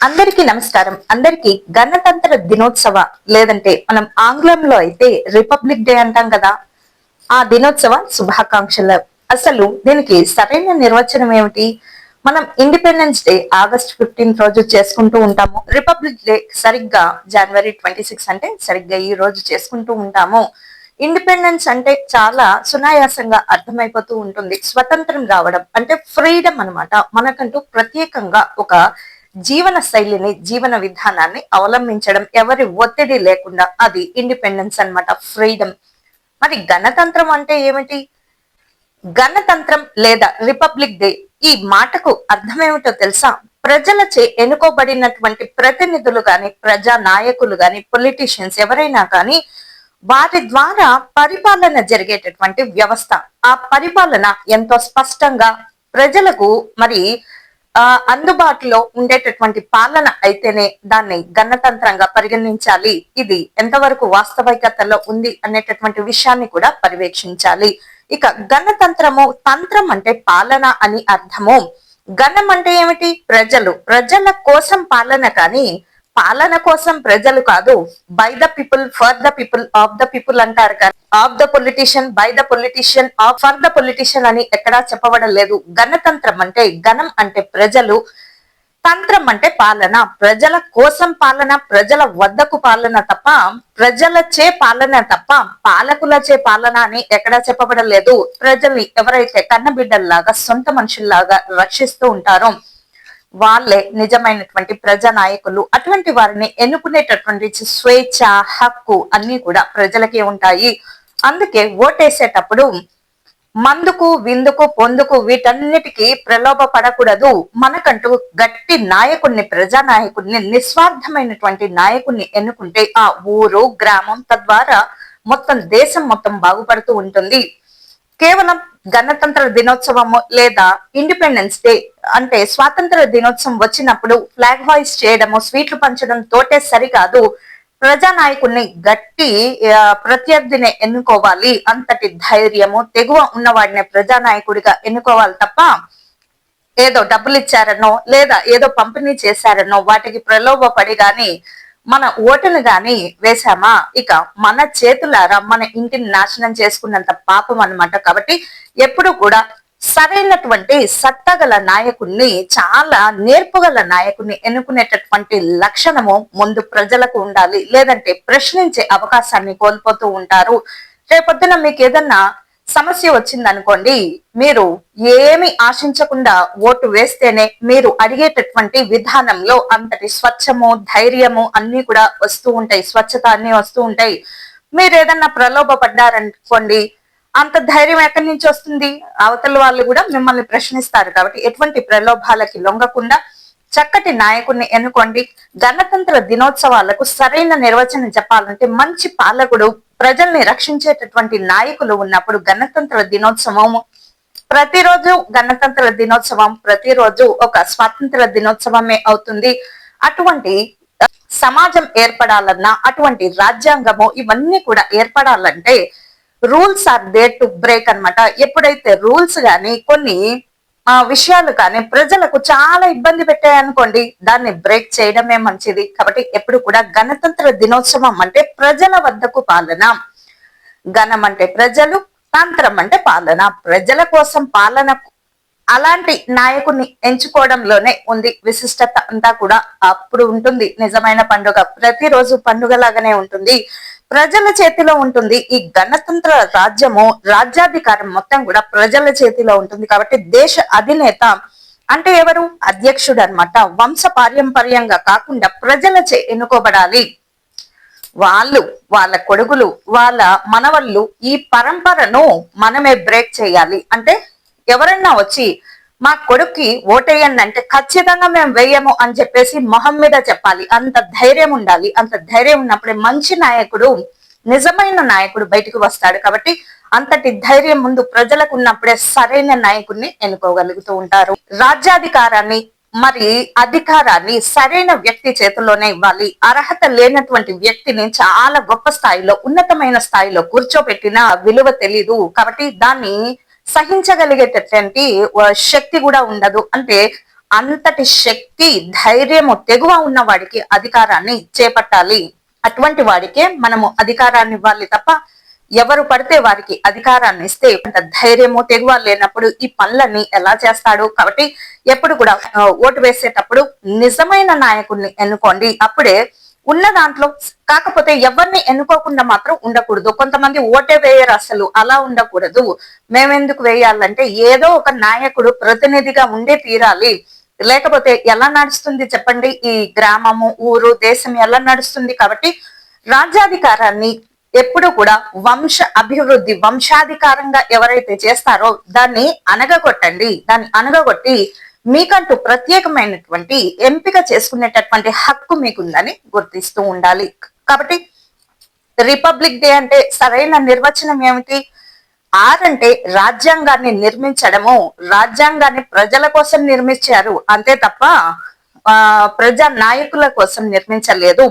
అందరికీ నమస్కారం. అందరికీ గణతంత్ర దినోత్సవ లేదంటే మనం ఆంగ్లంలో అయితే రిపబ్లిక్ డే అంటాం కదా ఆ దినోత్సవ శుభాకాంక్షలు. అసలు దీనికి సరైన నిర్వచనం ఏమిటి? మనం ఇండిపెండెన్స్ డే ఆగస్ట్ ఫిఫ్టీన్త్ రోజు చేసుకుంటూ ఉంటాము. రిపబ్లిక్ డే సరిగ్గా జనవరి ట్వంటీ సిక్స్ అంటే సరిగ్గా ఈ రోజు చేసుకుంటూ ఉంటాము. ఇండిపెండెన్స్ అంటే చాలా సునాయాసంగా అర్థమైపోతూ ఉంటుంది. స్వతంత్రం రావడం అంటే ఫ్రీడమ్ అన్నమాట. మనకంటూ ప్రత్యేకంగా ఒక జీవన శైలిని జీవన విధానాన్ని అవలంబించడం ఎవరి ఒత్తిడి లేకుండా అది ఇండిపెండెన్స్ అన్నమాట ఫ్రీడమ్ మరి గణతంత్రం అంటే ఏమిటి? గణతంత్రం లేదా రిపబ్లిక్ డే ఈ మాటకు అర్థమేమిటో తెలుసా? ప్రజలచే ఎన్నుకోబడినటువంటి ప్రతినిధులు గాని ప్రజా నాయకులు గాని పొలిటీషియన్స్ ఎవరైనా కానీ వారి ద్వారా పరిపాలన జరిగేటటువంటి వ్యవస్థ. ఆ పరిపాలన ఎంతో స్పష్టంగా ప్రజలకు మరి అందుబాటులో ఉండేటటువంటి పాలన అయితేనే దాన్ని గణతంత్రంగా పరిగణించాలి. ఇది ఎంతవరకు వాస్తవికతలో ఉంది అనేటటువంటి విషయాన్ని కూడా పర్యవేక్షించాలి. ఇక గణతంత్రము తంత్రం అంటే పాలన అని అర్థము. గణం అంటే ఏమిటి? ప్రజలు. ప్రజల కోసం పాలన కానీ పాలన కోసం ప్రజలు కాదు by the people for the people of the people అంటారు కానీ of the politician by the politician of for the politician అని ఎక్కడా చెప్పబడం లేదు. గణతంత్రం అంటే గణం అంటే ప్రజలు తంత్రం అంటే పాలన. ప్రజల కోసం పాలన ప్రజల వద్దకు పాలన తప్ప ప్రజలచే పాలన తప్ప పాలకులచే పాలన అని ఎక్కడా చెప్పబడలేదు ప్రజల్ని ఎవరైతే కన్నబిడ్డల్లాగా సొంత మనుషుల్లాగా రక్షిస్తూ ఉంటారో వాళ్ళే నిజమైనటువంటి ప్రజా నాయకులు అటువంటి వారిని ఎన్నుకునేటటువంటి స్వేచ్ఛ హక్కు అన్ని కూడా ప్రజలకే ఉంటాయి. అందుకే ఓటేసేటప్పుడు మందుకు విందుకు పొందుకు వీటన్నిటికీ ప్రలోభ పడకూడదు. మనకంటూ గట్టి నాయకుడిని ప్రజా నాయకుడిని నిస్వార్థమైనటువంటి నాయకుడిని ఎన్నుకుంటే ఆ ఊరు గ్రామం తద్వారా మొత్తం దేశం మొత్తం బాగుపడుతూ ఉంటుంది. కేవలం గణతంత్ర దినోత్సవము లేదా ఇండిపెండెన్స్ డే అంటే స్వాతంత్ర దినోత్సవం వచ్చినప్పుడు ఫ్లాగ్ హాయిస్ చేయడము స్వీట్లు పంచడం తోటే సరికాదు. ప్రజానాయకుడిని గట్టి ప్రత్యర్థిని ఎన్నుకోవాలి. అంతటి ధైర్యము తెగువ ఉన్నవాడిని ప్రజానాయకుడిగా ఎన్నుకోవాలి తప్ప ఏదో డబ్బులు ఇచ్చారనో లేదా ఏదో పంపిణీ చేశారనో వాటికి ప్రలోభపడి గాని మన ఓటును గాని వేశామా? ఇక మన చేతులారా మన ఇంటిని నాశనం చేసుకున్నంత పాపం అన్నమాట. కాబట్టి ఎప్పుడు కూడా సరైనటువంటి సత్తగల నాయకుడిని చాలా నేర్పుగల నాయకుడిని ఎన్నుకునేటటువంటి లక్షణము ముందు ప్రజలకు ఉండాలి. లేదంటే ప్రశ్నించే అవకాశాన్ని కోల్పోతూ ఉంటారు. రేపొద్దున మీకు ఏదన్నా సమస్య వచ్చింది అనుకోండి మీరు ఏమి ఆశించకుండా ఓటు వేస్తేనే మీరు అడిగేటటువంటి విధానంలో అంతటి స్వచ్ఛము ధైర్యము అన్ని కూడా వస్తూ ఉంటాయి స్వచ్ఛత అన్ని వస్తూ ఉంటాయి. మీరు ఏదన్నా ప్రలోభ పడ్డారనుకోండి అంత ధైర్యం ఎక్కడి నుంచి వస్తుంది? అవతల వాళ్ళు కూడా మిమ్మల్ని ప్రశ్నిస్తారు కాబట్టి ఎటువంటి ప్రలోభాలకి లొంగకుండా చక్కటి నాయకుడిని ఎన్నుకోండి. గణతంత్ర దినోత్సవాలకు సరైన నిర్వచనం చెప్పాలంటే మంచి పాలకుడు ప్రజల్ని రక్షించేటటువంటి నాయకులు ఉన్నప్పుడు గణతంత్ర దినోత్సవం ప్రతిరోజు గణతంత్ర దినోత్సవం ప్రతిరోజు ఒక స్వాతంత్ర దినోత్సవమే అవుతుంది. అటువంటి సమాజం ఏర్పడాలన్నా అటువంటి రాజ్యాంగము ఇవన్నీ కూడా ఏర్పడాలంటే rules are there to break అన్నమాట. ఎప్పుడైతే రూల్స్ గాని కొన్ని విషయాలు కానీ ప్రజలకు చాలా ఇబ్బంది పెట్టాయి అనుకోండి దాన్ని బ్రేక్ చేయడమే మంచిది. కాబట్టి ఎప్పుడు కూడా గణతంత్ర దినోత్సవం అంటే ప్రజల వద్దకు పాలన. గణం అంటే ప్రజలు తంత్రం అంటే పాలన. ప్రజల కోసం పాలన అలాంటి నాయకుడిని ఎంచుకోవడంలోనే ఉంది విశిష్టత అంతా కూడా. అప్పుడు ఉంటుంది నిజమైన పండుగ. ప్రతిరోజు పండుగ లాగానే ఉంటుంది. ప్రజల చేతిలో ఉంటుంది. ఈ గణతంత్ర రాజ్యము రాజ్యాధికారం మొత్తం కూడా ప్రజల చేతిలో ఉంటుంది కాబట్టి దేశ అధినేత అంటే ఎవరు? అధ్యక్షుడు అనమాట వంశ పారంపర్యంగా కాకుండా ప్రజలచే ఎన్నుకోబడాలి. వాళ్ళు వాళ్ళ కొడుకులు వాళ్ళ మనవళ్ళు ఈ పరంపరను మనమే బ్రేక్ చేయాలి. అంటే ఎవరన్నా వచ్చి మా కొడుక్కి ఓటేయండి అంటే ఖచ్చితంగా మేము వేయము అని చెప్పేసి మొహం మీద చెప్పాలి. అంత ధైర్యం ఉండాలి. అంత ధైర్యం ఉన్నప్పుడే మంచి నాయకుడు నిజమైన నాయకుడు బయటకు వస్తాడు కాబట్టి అంతటి ధైర్యం ముందు ప్రజలకు ఉన్నప్పుడే సరైన నాయకుడిని ఎన్నుకోగలుగుతూ ఉంటారు. రాజ్యాధికారాన్ని మరి అధికారాన్ని సరైన వ్యక్తి చేతిలోనే ఇవ్వాలి. అర్హత లేనటువంటి వ్యక్తిని చాలా గొప్ప స్థాయిలో ఉన్నతమైన స్థాయిలో కూర్చోబెట్టిన విలువ తెలీదు కాబట్టి దాన్ని సహించగలిగేటటువంటి శక్తి కూడా ఉండదు. అంటే అంతటి శక్తి ధైర్యము తెగువ ఉన్న వాడికి అధికారాన్ని చేపట్టాలి. అటువంటి వాడికే మనము అధికారాన్ని ఇవ్వాలి తప్ప ఎవరు పడితే వారికి అధికారాన్ని ఇస్తే అంత ధైర్యము తెగువ లేనప్పుడు ఈ పనులన్నీ ఎలా చేస్తాడు? కాబట్టి ఎప్పుడు కూడా ఓటు వేసేటప్పుడు నిజమైన నాయకుడిని ఎన్నుకోండి. అప్పుడే ఉన్న దాంట్లో కాకపోతే ఎవరిని ఎన్నుకోకుండా మాత్రం ఉండకూడదు. కొంతమంది ఓటే వేయరు అసలు. అలా ఉండకూడదు. మేమెందుకు వేయాలంటే ఏదో ఒక నాయకుడు ప్రతినిధిగా ఉండే తీరాలి. లేకపోతే ఎలా నడుస్తుంది చెప్పండి? ఈ గ్రామము ఊరు దేశం ఎలా నడుస్తుంది? కాబట్టి రాజ్యాధికారాన్ని ఎప్పుడు కూడా వంశ అభివృద్ధి వంశాధికారంగా ఎవరైతే చేస్తారో దాన్ని అనగగొట్టండి దాన్ని అనగగొట్టి మీకంటూ ప్రత్యేకమైనటువంటి ఎంపిక చేసుకునేటటువంటి హక్కు మీకుందని గుర్తిస్తూ ఉండాలి. కాబట్టి రిపబ్లిక్ డే అంటే సరైన నిర్వచనం ఏమిటి? ఆర్ అంటే రాజ్యాంగాన్ని నిర్మించడము. రాజ్యాంగాన్ని ప్రజల కోసం నిర్మించారు. అంతే తప్ప ఆ, ప్రజా నాయకుల కోసం నిర్మించలేదు.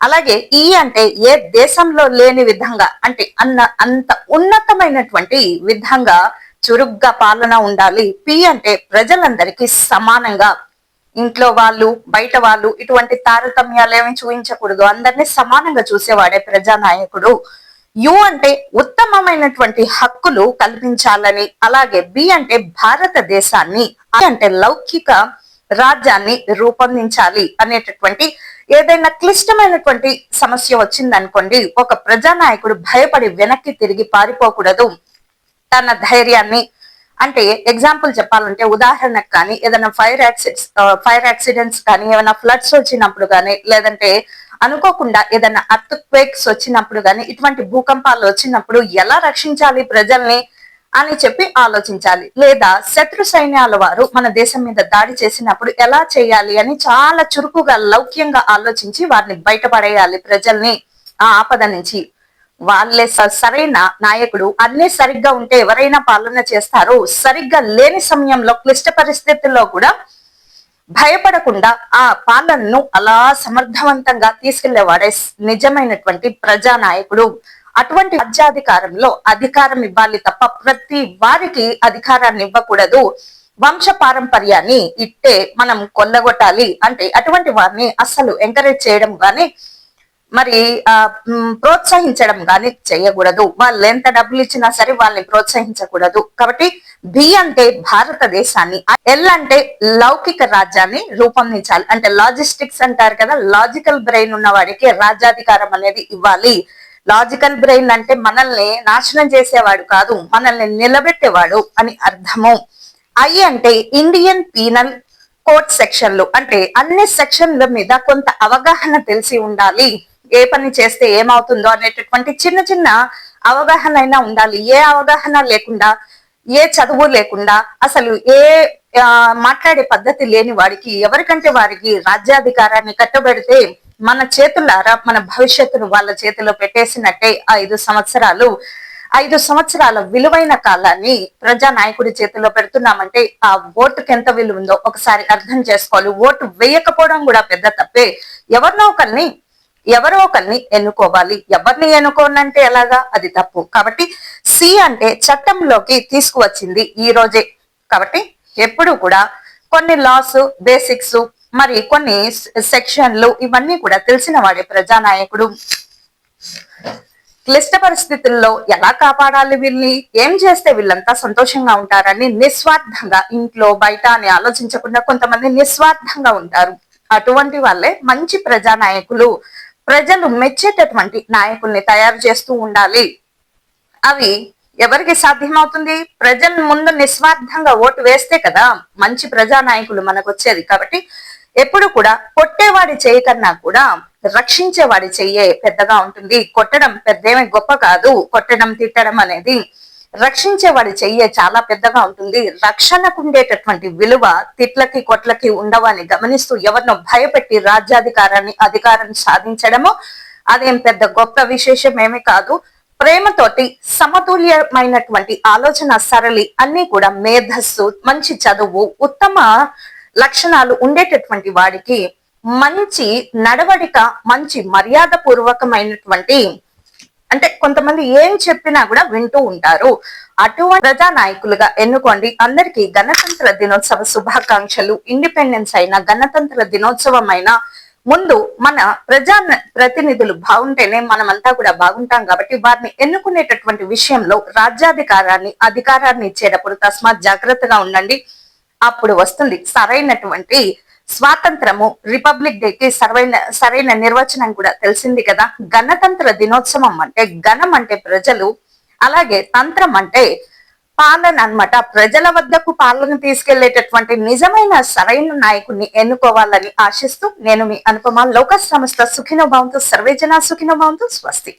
అలాగే ఈ అంటే ఏ దేశంలో లేని విధంగా అంటే అన్న అంత ఉన్నతమైనటువంటి విధంగా చురుగ్గా పాలన ఉండాలి. పి అంటే ప్రజలందరికీ సమానంగా ఇంట్లో వాళ్ళు బయట వాళ్ళు ఇటువంటి తారతమ్యాలు ఏమి చూపించకూడదు. అందరినీ సమానంగా చూసేవాడే ప్రజానాయకుడు. యు అంటే ఉత్తమమైనటువంటి హక్కులు కల్పించాలని అలాగే బి అంటే భారతదేశాన్ని అంటే లౌకిక రాజ్యాన్ని రూపొందించాలి అనేటటువంటి ఏదైనా క్లిష్టమైనటువంటి సమస్య వచ్చిందనుకోండి ఒక ప్రజానాయకుడు భయపడి వెనక్కి తిరిగి పారిపోకూడదు. తన ధైర్యాన్ని అంటే ఎగ్జాంపుల్ చెప్పాలంటే ఉదాహరణకు కానీ ఏదైనా ఫైర్ యాక్సిడెంట్స్ ఫైర్ యాక్సిడెంట్స్ కానీ ఏమైనా ఫ్లడ్స్ వచ్చినప్పుడు కానీ లేదంటే అనుకోకుండా ఏదైనా అర్త్ క్వేక్స్ వచ్చినప్పుడు కానీ ఇటువంటి భూకంపాలు వచ్చినప్పుడు ఎలా రక్షించాలి ప్రజల్ని అని చెప్పి ఆలోచించాలి. లేదా శత్రు సైన్యాల వారు మన దేశం మీద దాడి చేసినప్పుడు ఎలా చేయాలి అని చాలా చురుకుగా లౌక్యంగా ఆలోచించి వారిని బయటపడేయాలి ప్రజల్ని ఆ ఆపద నుంచి. వాళ్ళే సరైన నాయకుడు. అన్ని సరిగ్గా ఉంటే ఎవరైనా పాలన చేస్తారో సరిగ్గా లేని సమయంలో క్లిష్ట పరిస్థితుల్లో కూడా భయపడకుండా ఆ పాలనను అలా సమర్థవంతంగా తీసుకెళ్ళేవాడే నిజమైనటువంటి ప్రజా నాయకుడు అటువంటి రాజ్యాధికారంలో అధికారం ఇవ్వాలి తప్ప ప్రతి వారికి అధికారాన్ని ఇవ్వకూడదు. వంశ పారంపర్యాన్ని ఇట్టే మనం కొల్లగొట్టాలి. అంటే అటువంటి వారిని అస్సలు ఎంకరేజ్ చేయడం కానీ మరి ఆ ప్రోత్సహించడం కానీ చేయకూడదు. వాళ్ళు ఎంత డబ్బులు ఇచ్చినా సరే వాళ్ళని ప్రోత్సహించకూడదు. కాబట్టి బి అంటే భారతదేశాన్ని ఎల్ అంటే లౌకిక రాజ్యాన్ని రూపొందించాలి. అంటే లాజిస్టిక్స్ అంటారు కదా లాజికల్ బ్రెయిన్ ఉన్న వాడికి రాజ్యాధికారం అనేది ఇవ్వాలి. లాజికల్ బ్రెయిన్ అంటే మనల్ని నాశనం చేసేవాడు కాదు మనల్ని నిలబెట్టేవాడు అని అర్థము. ఐ అంటే ఇండియన్ పీనల్ కోర్ట్ సెక్షన్లు అంటే అన్ని సెక్షన్ల మీద కొంత అవగాహన తెలిసి ఉండాలి. ఏ పని చేస్తే ఏమవుతుందో అనేటటువంటి చిన్న చిన్న అవగాహన అయినా ఉండాలి. ఏ అవగాహన లేకుండా ఏ చదువు లేకుండా అసలు ఏ మాట్లాడే పద్ధతి లేని వాడికి ఎవరికంటే వారికి రాజ్యాధికారాన్ని కట్టబెడితే మన చేతులారా మన భవిష్యత్తును వాళ్ళ చేతిలో పెట్టేసినట్టే ఐదు సంవత్సరాలు. ఐదు సంవత్సరాల విలువైన కాలాన్ని ప్రజా నాయకుడి చేతిలో పెడుతున్నామంటే ఆ ఓటుకి ఎంత విలువ ఉందో ఒకసారి అర్థం చేసుకోవాలి. ఓటు వేయకపోవడం కూడా పెద్ద తప్పే. ఎవరినో ఒకరిని ఎవరో ఒకరిని ఎన్నుకోవాలి. ఎవరిని ఎన్నుకోనంటే ఎలాగా? అది తప్పు. కాబట్టి సి అంటే చట్టంలోకి తీసుకువచ్చింది ఈ రోజే. కాబట్టి ఎప్పుడు కూడా కొన్ని లాస్ బేసిక్స్ మరి కొన్ని సెక్షన్లు ఇవన్నీ కూడా తెలిసిన వాడే ప్రజానాయకుడు. క్లిష్ట పరిస్థితుల్లో ఎలా కాపాడాలి వీళ్ళని? ఏం చేస్తే వీళ్ళంతా సంతోషంగా ఉంటారని నిస్వార్థంగా ఇంట్లో బయట అని ఆలోచించకుండా కొంతమంది నిస్వార్థంగా ఉంటారు. అటువంటి వాళ్ళే మంచి ప్రజానాయకులు. ప్రజలు మెచ్చేటటువంటి నాయకుల్ని తయారు చేస్తూ ఉండాలి. అవి ఎవరికి సాధ్యమవుతుంది? ప్రజల ముందు నిస్వార్థంగా ఓటు వేస్తే కదా మంచి ప్రజానాయకులు మనకు వచ్చేది కాబట్టి ఎప్పుడు కూడా కొట్టేవాడి చేయి కన్నా కూడా రక్షించేవాడి చెయ్యే పెద్దగా ఉంటుంది. కొట్టడం పెద్దేమీ గొప్ప కాదు. కొట్టడం తిట్టడం అనేది రక్షించేవాడి చెయ్య చాలా పెద్దగా ఉంటుంది. రక్షణకు ఉండేటటువంటి విలువ తిట్లకి కొట్లకి ఉండవని గమనిస్తూ ఎవరినో భయపెట్టి రాజ్యాధికారాన్ని అధికారాన్ని సాధించడము అదేం పెద్ద గొప్ప విశేషం ఏమీ కాదు. ప్రేమతోటి సమతుల్యమైనటువంటి ఆలోచన సరళి అన్ని కూడా మేధస్సు మంచి చదువు ఉత్తమ లక్షణాలు ఉండేటటువంటి వాడికి మంచి నడవడిక మంచి మర్యాద పూర్వకమైనటువంటి అంటే కొంతమంది ఏం చెప్పినా కూడా వింటూ ఉంటారు. అటువంటి ప్రజా నాయకులుగా ఎన్నుకోండి. అందరికీ గణతంత్ర దినోత్సవ శుభాకాంక్షలు. ఇండిపెండెన్స్ అయిన గణతంత్ర దినోత్సవం అయినా ముందు మన ప్రజా ప్రతినిధులు బాగుంటేనే మనమంతా కూడా బాగుంటాం కాబట్టి వారిని ఎన్నుకునేటటువంటి విషయంలో రాజ్యాధికారాన్ని అధికారాన్ని ఇచ్చేటప్పుడు తస్మాత్ జాగ్రత్తగా ఉండండి. అప్పుడు వస్తుంది సరైనటువంటి స్వాతంత్రము రిపబ్లిక్ డేకి సరైన సరైన నిర్వచనం కూడా తెలిసింది కదా. గణతంత్ర దినోత్సవం అంటే గణం అంటే ప్రజలు అలాగే తంత్రం అంటే పాలన అన్నమాట. ప్రజల వద్దకు పాలన తీసుకెళ్ళేటటువంటి నిజమైన సరైన నాయకుడిని ఎన్నుకోవాలని ఆశిస్తూ నేను మీ అనుపమ లోక సంస్థ సుఖినో భావంతో సర్వేజన సుఖినో భావంతో స్వస్తి.